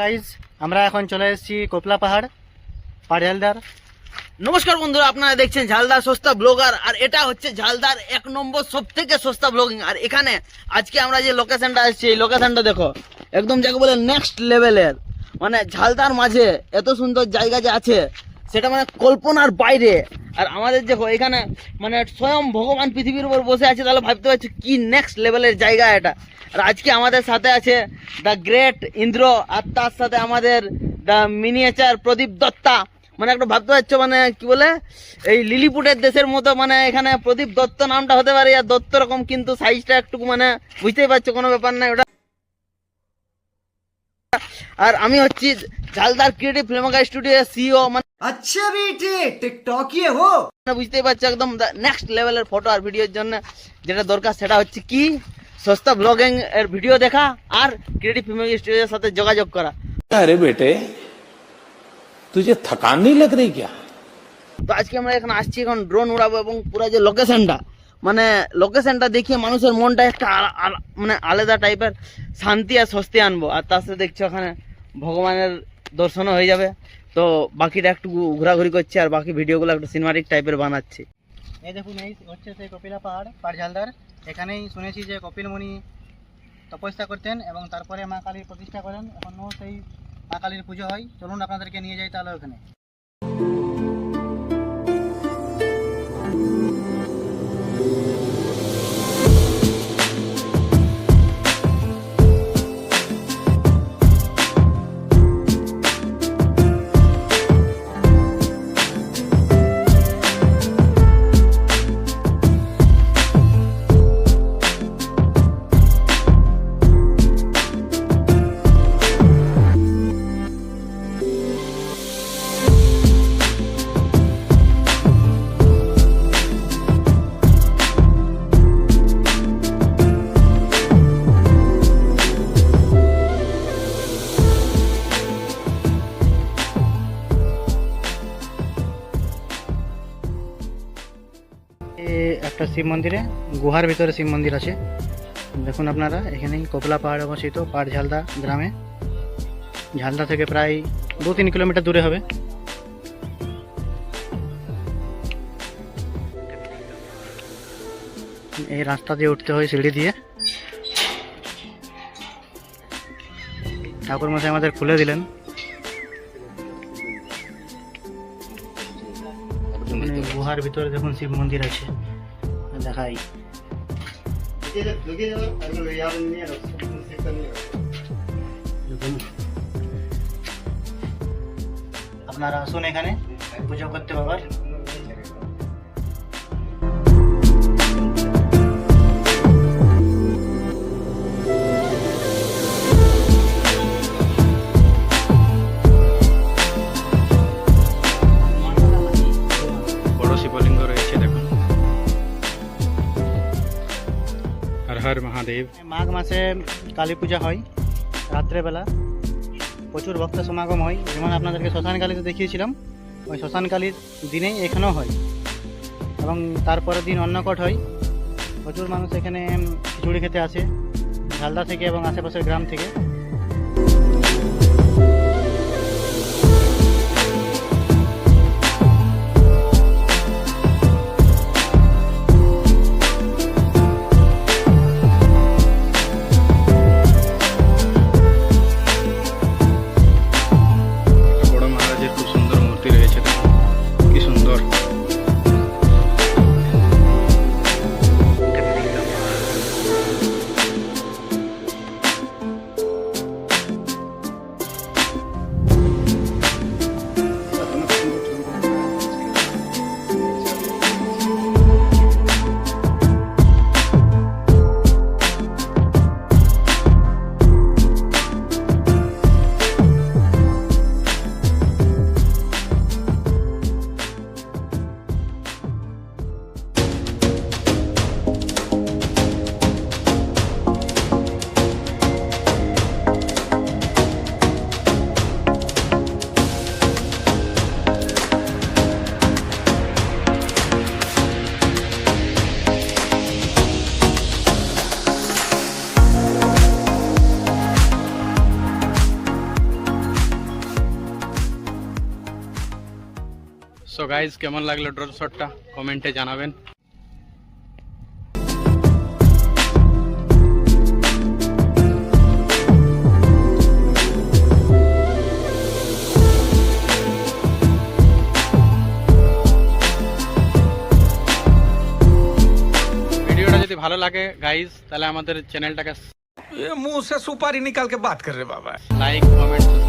Guys আমরা এখন চলে এসেছি কোপলা পাহাড় পাড়িয়ালদার নমস্কার বন্ধুরা, আপনারা দেখছেন ঝালদার সস্তা ব্লগার, আর এটা হচ্ছে ঝালদার এক নম্বর সব থেকে সস্তা ব্লগিং আর এখানে আজকে আমরা যে লোকেশনটা আসছি এই লোকেশনটা দেখো, একদম যাকে বলে নেক্সট লেভেলের মানে ঝালদার মাঝে এত সুন্দর জায়গা যে আছে সেটা মানে কল্পনার বাইরে। আর আমাদের দেখো, এখানে মানে স্বয়ং ভগবান পৃথিবীর উপর বসে আছে, তাহলে ভাবতে পারছ কি নেক্সট লেভেলের জায়গা এটা। আর আজকে আমাদের সাথে আছে দ্য গ্রেট ইন্দ্র, আর তার সাথে আমাদের দ্য মিনিয়েচার প্রদীপ দত্তা। মানে একটা ভাবতে পারছ মানে কি বলে, এই লিলিপুটের দেশের মতো মানে এখানে প্রদীপ দত্ত নামটা হতে পারে, আর দত্ত রকম কিন্তু সাইজটা একটু মানে বুঝতেই পারছ, কোনো ব্যাপার নাই, ওটা আর আমি হচ্ছি জালদার ক্রিয়েটিভ ফিল্মকা স্টুডিও সিও মানে আচ্ছা বেটে টিকটক ইয়ে হো মানে বুঝতেই পারছ একদম নেক্সট লেভেলের ফটো আর ভিডিওর জন্য যেটা দরকার সেটা হচ্ছে কি সস্তা ব্লগিং এর ভিডিও দেখা আর ক্রিয়েটিভ ফিল্ম স্টুডিওর সাথে যোগাযোগ করা। আরে বেটে তুই থাকান নেই লাগ রই কিয়া? তো আজকে আমরা এখন আসছি এখন ড্রোন উড়াবো এবং পুরো যে লোকেশনটা মানে লোকেশনটা দেখিয়ে মানুষের মনটা একটা মানে আলাদা টাইপের শান্তি আর স্বস্তি আনব। আর তার সাথে দেখছ ওখানে ভগবানের দর্শনও হয়ে যাবে। তো বাকিটা একটু ঘোরাঘুরি করছে আর বাকি ভিডিওগুলো একটু সিনেমাটিক টাইপের বানাচ্ছি। এই দেখুন, এই হচ্ছে সেই কপিলা পাহাড়, পাড়ঝালদার। এখানেই শুনেছি যে কপিল মুনি তপস্যা করতেন এবং তারপরে মা কালীর প্রতিষ্ঠা করেন। এখনও সেই মা কালীর পুজো হয়। চলুন আপনাদেরকে নিয়ে যাই তাহলে ওখানে। একটা শিব মন্দিরে, গুহার ভিতরে শিব মন্দির আছে। দেখুন আপনারা, এখানেই কপলা পাহাড় অবস্থিত পাড় ঝালদা গ্রামে। ঝালদা থেকে প্রায় দু তিন কিলোমিটার দূরে হবে। এই রাস্তা দিয়ে উঠতে হয় সিঁড়ি দিয়ে। ঠাকুর মশাই আমাদের খুলে দিলেন। গুহার ভিতরে দেখুন শিব মন্দির আছে দেখাই। আপনারা আসুন এখানে পুজো করতে বাবার হর মহাদেব। মাঘ মাসে কালী পূজা হয়, রাত্রেবেলা। প্রচুর ভক্ত সমাগম হয়। যেমন আপনাদেরকে শ্মশানকালীতে দেখিয়েছিলাম। ওই শ্মশানকালীর দিনেই এখানেও হয়। এবং তারপরের দিন অন্নকট হয়। প্রচুর মানুষ এখানে খিচুড়ি খেতে আসে, ঝালদা থেকে এবং আশেপাশের গ্রাম থেকে। সো গাইজ কেমন লাগলো ড্রোন শটটা কমেন্টে জানাবেন যদি ভালো লাগে গাইজ তাহলে আমাদের চ্যানেলটাকে মুখ সে সুপারি নিকাল কে বাত কর রে বাবা লাইক কমেন্ট